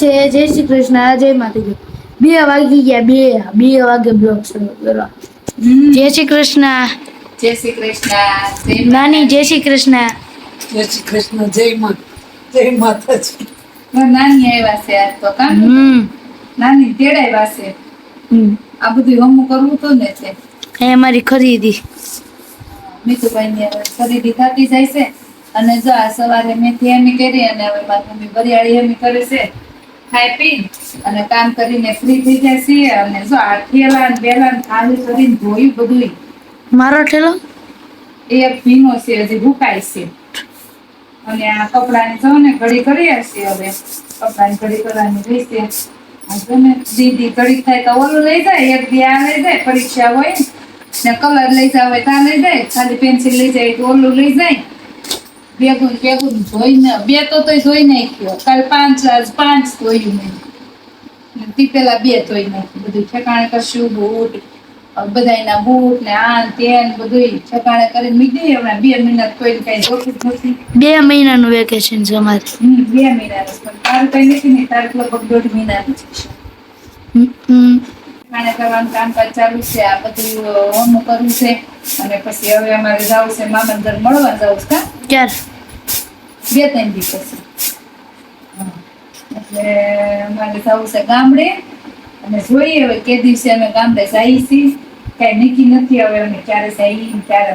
જય શ્રી કૃષ્ણ જય માતાજી. બે વાગી ગયા બે બે વાગે બ્લોક શરૂ કરો જય શ્રી કૃષ્ણ. જય શ્રી કૃષ્ણ નાની જય શ્રી કૃષ્ણ. જય શ્રી કૃષ્ણ જય મા જય માતાજી. નાની આવ્યા છે આજ તો કામ નાની તેડાવ્યા છે. આ બધું હમું કરવું તો ને છે. એ અમારી ખરીદી. મીતુભાઈ ની ખરીદી થતી જાય છે. અને જો આ સવારે મેથી એમી કરી અને હવે મારી મમ્મી વરિયાળી એમી કરે છે ખાઈ પી અને કામ કરીને ફ્રી થઈ જાય છે અને જો આ ઠેલા ને બેલા ને ખાલી કરીને ધોયું બધું મારો ઠેલો? એ ભીનો છે હજી ભૂકાય છે. અને આ કપડાની જો ને ઘડી કરી હશે હવે. કપડાની ઘડી કરવાની રહી છે. ને દીદી ઘડી થાય તો ઓલું લઈ જાય એક દી આ લઈ જાય પરીક્ષા હોય ને. કલર લઈ જાવ હોય ત્યાં લઈ જાય ખાલી પેન્સિલ લઈ જાય તો ઓલું લઈ જાય. ભેગું ભેગું જોઈને બે તો તોય જોઈ નાખ્યો કાલ પાંચ આજ પાંચ ધોયું મેં. તી પેલા બે ધોઈ નાખ્યું. બધું ઠેકાણે કરશું બૂટ બધાયના બૂટ ને આ તેન બધું ઠેકાણે કરીને મૂકી હમણાં બે મહિના કોઈ કઈ જોતું નથી. બે મહિનાનું વેકેશન છે અમારે. બે મહિનાનું પણ તારું કઈ નથી ને તારું લગભગ દોઢ મહિનાનું છે. ખાણે કરવાનું કામકાજ ચાલુ છે આ બધું હોમનું કરવું છે. અને પછી હવે અમારે જવું છે મામંદર મળવા જવું છે ક્યારે? બે ત્રણ દિવસ. એટલે અમારે જવું છે ગામડે. અને જોઈએ હવે કે દિવસે અમે ગામડે જઈએ છીએ. કઈ નક્કી નથી હવે અમે ક્યારે જઈએ ક્યારે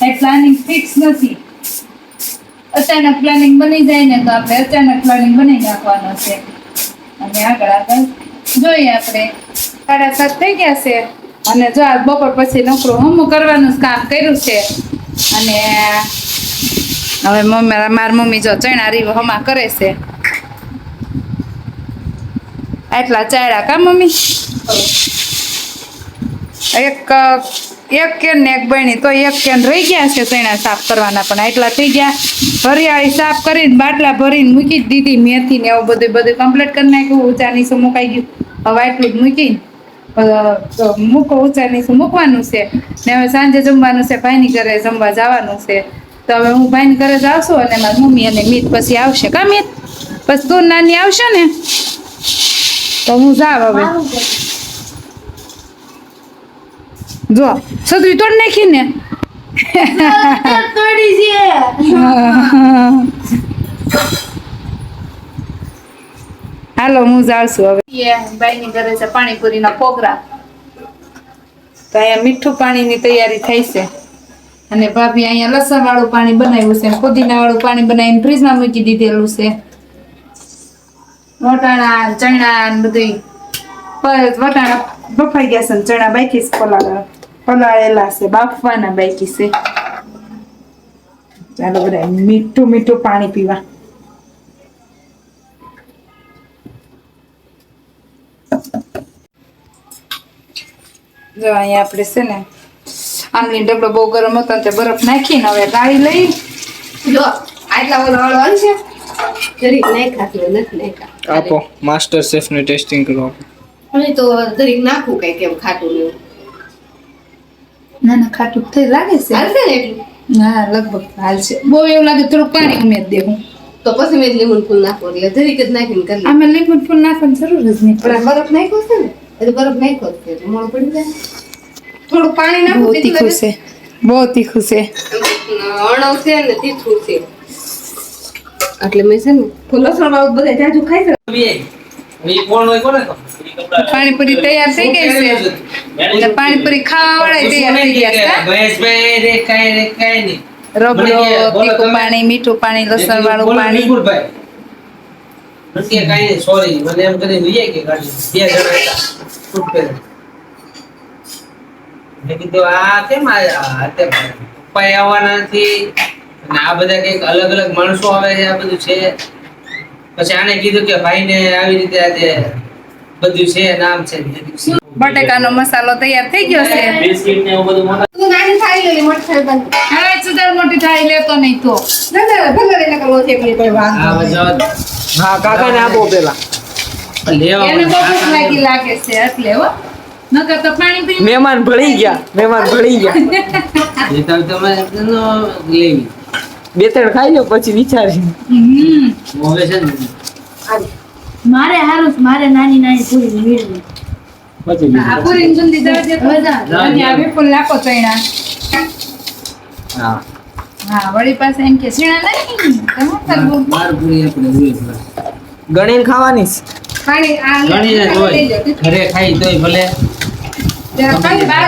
કઈ પ્લાનિંગ ફિક્સ નથી. અચાનક પ્લાનિંગ બની જાય ને તો આપણે અચાનક પ્લાનિંગ બનાવી નાખવાનો છે. અને આગળ આગળ જોઈએ આપણે. સાડા સાત થઈ ગયા છે. અને જો આ બપોર પછી નોકરું હમું કરવાનું જ કામ કર્યું છે. અને હવે મમ્મી, મારી મમ્મી જો ચણા રીવ હમા કરે છે. આટલા ચાયડા કા મમ્મી? એક એક કેન ને એક બની તો એક કેન રહી ગયા છે ચણા સાફ કરવાના, પણ આટલા થઈ ગયા. હરિયાળી સાફ કરીને બાટલા ભરીને મૂકી જ દીધી મેથી ને એવું બધું બધું કમ્પ્લીટ કરી નાખ્યું ઊંચાની શું મુકાઈ ગયું. હવે આટલું જ મૂકીને મૂકો ઊંચા શું મૂકવાનું છે. ને હવે સાંજે જમવાનું છે ભાઈની ઘરે જમવા જવાનું છે. તો હવે હું ભાઈની ઘરે જ આવશું અને મારી મમ્મી અને મીત પછી આવશે. કા મીત? પછી તું નાની આવશે ને? તો હું જાવ હવે. જો સદરી તોડ નાખી ને. તોડી છે. હાલો હું જાઉં છું હવે. બાઈની ઘરે છે પાણીપુરીનો પ્રોગ્રામ તો અહીંયા મીઠું પાણીની તૈયારી થઈ છે. અને ભાભી અહીંયા લસણ વાળું પાણી બનાવ્યું છે પુદીના વાળું પાણી બનાવીને ફ્રીજમાં મૂકી દીધેલું છે. વટાણા ચણા બધું વટાણા બફાઈ ગયા છે ચણા બાકી છે પલાળેલા પલાળેલા છે બાફવાના બાકી છે. ચાલો બધા મીઠું મીઠું પાણી પીવા. જો અહીંયા આપણે છે ને આમલી ડબડો બહુ ગરમ હતો ને તે બરફ નાખીને હવે ગાળી લઈ. જો આટલા ઓલો વાળો હાલશે જરીક નહીં ખાતું નથી નહીં આપો માસ્ટર શેફ ને ટેસ્ટિંગ કરો અને તો જરીક નાખું કઈ કેમ ખાતું લેવું. ના ના ખાટું થઈ લાગે છે. હાલશે ને એટલું? હા લગભગ હાલ છે બહુ એવું લાગે થોડું પાણી ઉમેર દેવું તો પછી મેં લીંબુ ફૂલ નાખો એટલે જરીક જ નાખીને કરી. આમાં લીંબુ ફૂલ નાખવાની જરૂર જ નહીં પણ બરફ નાખ્યો છે ને એટલે બરફ નાખ્યો છે એટલે મોડું પડી જાય. થોડું પાણી નાખું બહુ તીખું છે. બહુ તીખું છે. અણવ છે ને તીખું છે. એટલે મેં છે ને લસણ વાળું બધા જાજુ ખાઈ છે. પાણીપુરી તૈયાર થઈ ગઈ છે. એટલે પાણીપુરી ખાવા વાળા તૈયાર થઈ ગયા છે રબડો તીખું પાણી મીઠું પાણી લસણ વાળું પાણી. સોરી મને એમ કરીને લઈ કે ગાડી. બે જણા હતા ફૂટ મેં કીધું આ કેમ આયા? અત્યારે પપ્પા આવવાના નથી. અને આ બધા કંઈક અલગ અલગ માણસો આવે છે આ બધું છે. પછી આને કીધું કે ભાઈને આવી રીતે આજે બધું છે નામ છે. બટેકાનો મસાલો તૈયાર થઈ ગયો છે? બિસ્કિટ ને એવું બધું તું નાની થાળી લેલી મોટી થાળી બંધ હવે સુધાર મોટી થાય લેતો નહીં તો. ભલે ના ભલે કરવો છે કોઈ વાત આ હા કાકા ને આપો પેલા. લેવા એને બહુ ભૂખ લાગી લાગે છે એટલે હો. નકર તો પાણી પી મહેમાન ભળી ગયા મહેમાન ભળી ગયા. બે ત્રણ ખાઈ લો પછી વિચારી હમ. હવે છે ને? મારે હારું છે, મારે નાની નાની પૂરી મેળવી. આ પૂરી જલ્દી જવા બધા. અને આ વિપુલ નાખો ચણા હા. હા વળી પાસે એમ કે સીણા નહીં તો કરવું બાર પૂરી આપણે હોય ગણીને ખાવાની ખાણી આ ગણીને હોય ઘરે ખાઈ તોય ભલે. બાર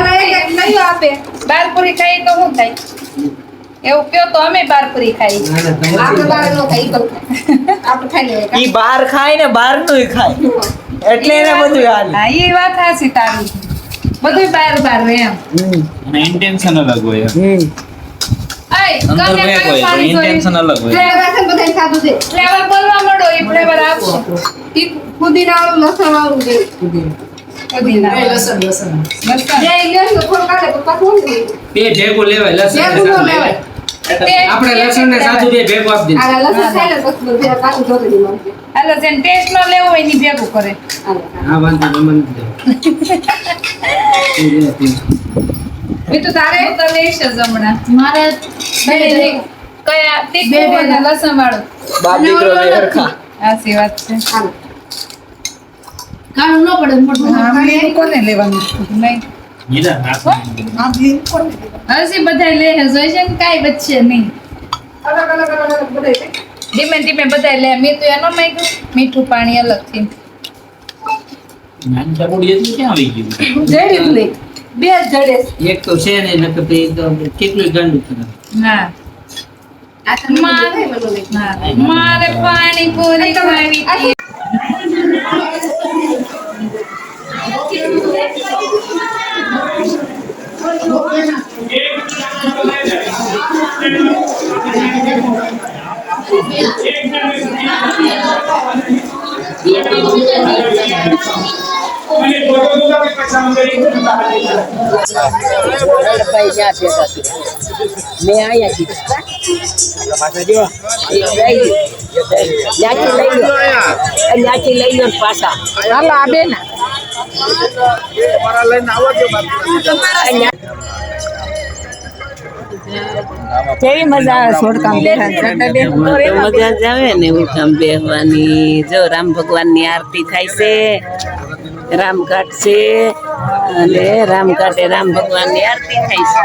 નહીં આપે. બાર પૂરી ખાઈ તો શું થાય? એવું કયો તો અમે બાર પૂરી ખાઈ. આપણે બહાર ન ખાઈ તો આપણે ખાઈ ઈ ખાય ને બહારનું ખાય. એટલે એને બધું હાલે. હા એ વાત હાચી તારી. બધું બાર બાર એમ. હમ અલગ હોય એમ. હમ અય અંદર ગમે વેગ કયું હોય. પાણી પણ intention જોઈએ. અલગ હોય. ફ્લેવર છે ને બધાને ખાધું છે. ફ્લેવર બોલવા મળો એ ફ્લેવર આપશો. ઈ પુદીના વાળું લસણ વાળું છે. પુદીના. લસણ લસણ. લસણ. બે લ્યો તો તો પાછું બે ભેગું લેવાય લસણ બે ને ગુનો સાદું લેવાય. લેવાય. આપણે લસણ ને સાચું બે ભેગું આપી આ દીધું લસણ ખાઈ લે પછી બધું પાછું જોતું જવાનું છે. હાલો જેને ટેસ્ટ ન લેવો હોયની ભેગું કરે. હા વાંધો નહીં, મને એ તો તારે તો જ હમણાં. મારે કયા? તીખું અને લસણ વાળું. બાપ દીકરો બે હરખા. સાચી વાત છે. હાલો. ન પડે મોટું આમને કોને લેવાનું? નહીં. હીરા નાખવાનું. હજી બધા લે જોઈ છે ને કાંઈ બચશે નહીં. અલગ અલગ અલગ અલગ બધાય ધીમે ધીમે બધા લે. મેં તો એનો માંગ્યું. મીઠું પાણી અલગથી. નાની ચાબુડી હતી ક્યાં આવી ગયું? જય. બે જડે. એક તો છે ને નકર તો એક તો કેટલું ગાંડું છે ના. મારે પાણી પૂરી ખાવી નહીં, મારે પાણી પૂરી હાલો આ કેવી મજા આવે છોડકામ મજા જ આવે ને ઉઠામ બેહવાની જો રામ ભગવાનની આરતી થાય છે રામ ઘાટ છે અને રામ ઘાટે રામ ભગવાનની આરતી થાય છે.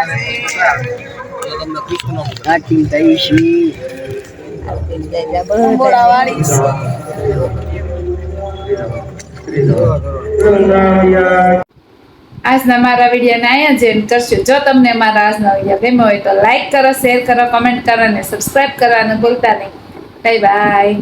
આરતી થાય છે. આજના મારા વિડીયોને અહીંયા જ end કરશું. જો તમને મારા આજનો વીડિયો ગમ્યો હોય તો લાઈક કરો શેર કરો કમેન્ટ કરો અને સબસ્ક્રાઇબ કરવાનું ભૂલતા નહીં. Bye bye